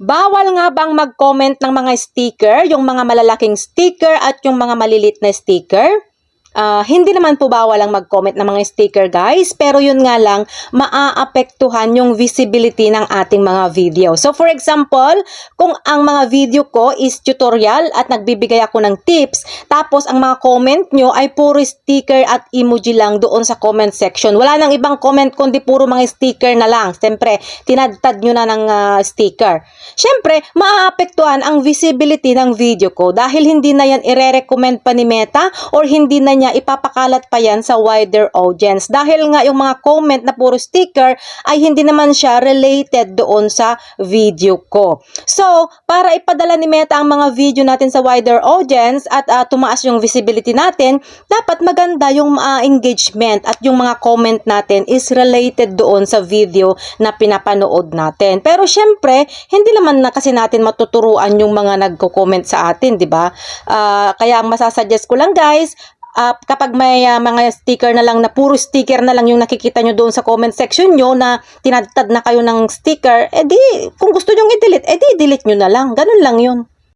Bawal nga bang mag-comment ng mga sticker, yung mga malalaking sticker at yung mga malilit na sticker? Ah, hindi naman po bawal ang mag-comment ng mga sticker guys, pero yun nga lang, maaapektuhan yung visibility ng ating mga video. So for example, kung ang mga video ko is tutorial at nagbibigay ako ng tips, tapos ang mga comment nyo ay puro sticker at emoji lang doon sa comment section. Wala nang ibang comment kundi puro mga sticker na lang. Siyempre, tinadtad nyo na ng ah, sticker. Siyempre, maaapektuhan ang visibility ng video ko dahil hindi na yan ire-recommend pa ni Meta or hindi na niya ipapakalat pa yan sa wider audience. Dahil nga yung mga comment na puro sticker ay hindi naman siya related doon sa video ko. So, para ipadala ni Meta ang mga video natin sa wider audience at ah, tumaas yung visibility natin, dapat maganda yung ah, engagement at yung mga comment natin is related doon sa video na pinapanood natin. Pero syempre, hindi naman na kasi natin matuturuan yung mga nagko-comment sa atin, di ba? Ah, kaya ang masasuggest ko lang guys, ah, kapag may ah, mga sticker na lang na puro sticker na lang yung nakikita nyo doon sa comment section nyo na tinadtad na kayo ng sticker, edi kung gusto nyo i-delete, edi delete nyo na lang. Ganun lang yun.